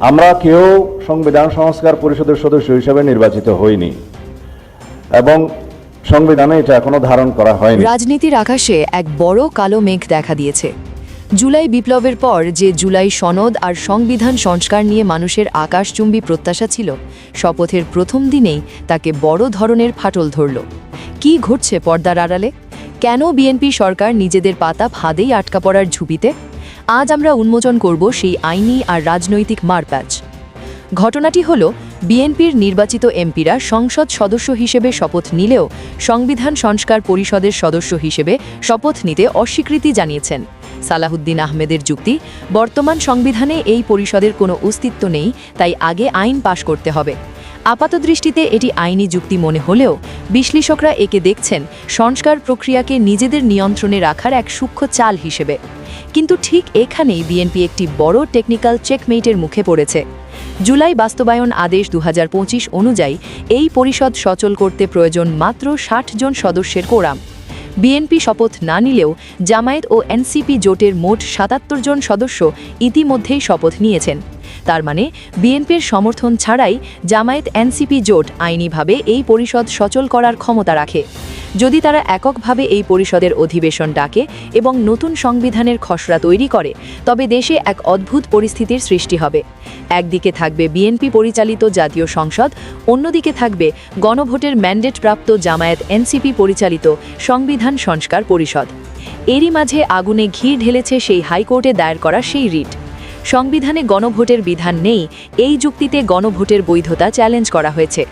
আমরা কেউ সংবিধান সংস্কার পরিষদের সদস্য হিসেবে নির্বাচিত হইনি। এবং সংবিধানে এটা এখনও ধারণ করা হয়নি। রাজনীতির আকাশে এক বড় কালো মেঘ দেখা দিয়েছে। জুলাই বিপ্লবের পর যে জুলাই সনদ আর সংবিধান সংস্কার নিয়ে মানুষের আকাশচুম্বী প্রত্যাশা ছিল, শপথের প্রথম দিনেই তাকে বড় ধরনের ফাটল ধরল। কি ঘটছে পর্দার আড়ালে? কেন বিএনপি সরকার নিজেদের পাতা ফাঁদেই আটকা পড়ার ঝুঁপিতে? আজ আমরা উন্মোচন করব সেই আইনি আর রাজনৈতিক মারপ্যাচ। ঘটনাটি হল বিএনপির নির্বাচিত এমপিরা সংসদ সদস্য হিসেবে শপথ নিলেও সংবিধান সংস্কার পরিষদের সদস্য হিসেবে শপথ নিতে অস্বীকৃতি জানিয়েছেন। সালাহুদ্দিন আহমেদের যুক্তি, বর্তমান সংবিধানে এই পরিষদের কোনো অস্তিত্ব নেই, তাই আগে আইন পাশ করতে হবে। আপাতদৃষ্টিতে এটি আইনি যুক্তি মনে হলেও বিশ্লেষকরা একে দেখছেন সংস্কার প্রক্রিয়াকে নিজেদের নিয়ন্ত্রণে রাখার এক সূক্ষ্ম চাল হিসেবে। কিন্তু ঠিক এখানেই বিএনপি একটি বড় টেকনিক্যাল চেকমেইটের মুখে পড়েছে। জুলাই বাস্তবায়ন আদেশ দু হাজার পঁচিশ অনুযায়ী এই পরিষদ সচল করতে প্রয়োজন মাত্র ষাট জন সদস্যের কোরাম। বিএনপি শপথ না নিলেও জামায়াত ও এনসিপি জোটের মোট সাতাত্তর জন সদস্য ইতিমধ্যেই শপথ নিয়েছেন। তার মানে বিএনপির সমর্থন ছাড়াই জামায়াত এনসিপি জোট আইনিভাবে এই পরিষদ সচল করার ক্ষমতা রাখে। যদি তারা এককভাবে এই পরিষদের অধিবেশন ডাকে এবং নতুন সংবিধানের খসড়া তৈরি করে, তবে দেশে এক অদ্ভুত পরিস্থিতির সৃষ্টি হবে। একদিকে থাকবে বিএনপি পরিচালিত জাতীয় সংসদ, অন্যদিকে থাকবে গণভোটের ম্যান্ডেট প্রাপ্ত জামায়াত এনসিপি পরিচালিত সংবিধান সংস্কার পরিষদ। এরই মাঝে আগুনে ঘি ঢেলেছে সেই হাইকোর্টে দায়ের করা সেই রিট। সংবিধানে গণভোটের বিধান নেই এই যুক্তিতে গণভোটের বৈধতা চ্যালেঞ্জ করা হয়েছে।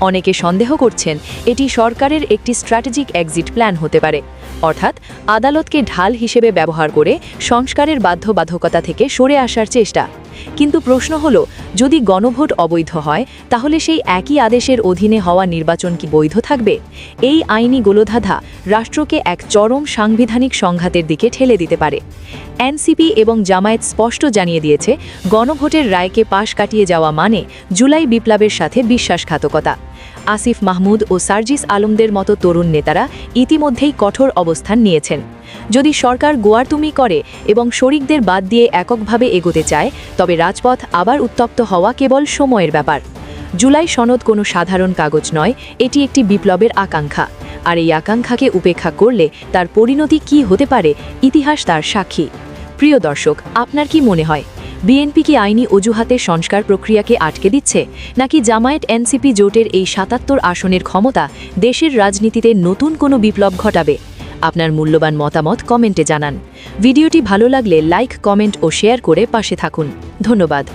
অনেকে সন্দেহ করছেন এটি সরকারের একটি স্ট্র্যাটেজিক এক্সিট প্ল্যান হতে পারে। অর্থাৎ আদালতকে ঢাল হিসেবে ব্যবহার করে সংস্কারের বাধ্যবাধকতা থেকে সরে আসার চেষ্টা। কিন্তু প্রশ্ন হল, যদি গণভোট অবৈধ হয়, তাহলে সেই একই আদেশের অধীনে হওয়া নির্বাচন কি বৈধ থাকবে? এই আইনি গোলধাঁধা রাষ্ট্রকে এক চরম সাংবিধানিক সংঘাতের দিকে ঠেলে দিতে পারে। এনসিপি এবং জামায়াত স্পষ্ট জানিয়ে দিয়েছে, গণভোটের রায়কে পাশ কাটিয়ে যাওয়া মানে জুলাই বিপ্লবের সাথে বিশ্বাসঘাতকতা। আসিফ মাহমুদ ও সার্জিস আলমদের মতো তরুণ নেতারা ইতিমধ্যেই কঠোর অবস্থান নিয়েছেন। যদি সরকার গোয়ারতুমি করে এবং শরিকদের বাদ দিয়ে এককভাবে এগোতে চায়, তবে রাজপথ আবার উত্তপ্ত হওয়া কেবল সময়ের ব্যাপার। জুলাই সনদ কোনো সাধারণ কাগজ নয়, এটি একটি বিপ্লবের আকাঙ্ক্ষা। আর এই আকাঙ্ক্ষাকে উপেক্ষা করলে তার পরিণতি কি হতে পারে, ইতিহাস তার সাক্ষী। প্রিয় দর্শক, আপনার কি মনে হয়? বিএনপি কি আইনি অজুহাতে সংস্কার প্রক্রিয়াকে আটকে দিচ্ছে, নাকি জামায়াত এনসিপি জোটের এই সাতাত্তর আসনের ক্ষমতা দেশের রাজনীতিতে নতুন কোনো বিপ্লব ঘটাবে? আপনার মূল্যবান মতামত কমেন্টে জানান। ভিডিওটি ভালো লাগলে লাইক, কমেন্ট ও শেয়ার করে পাশে থাকুন। ধন্যবাদ।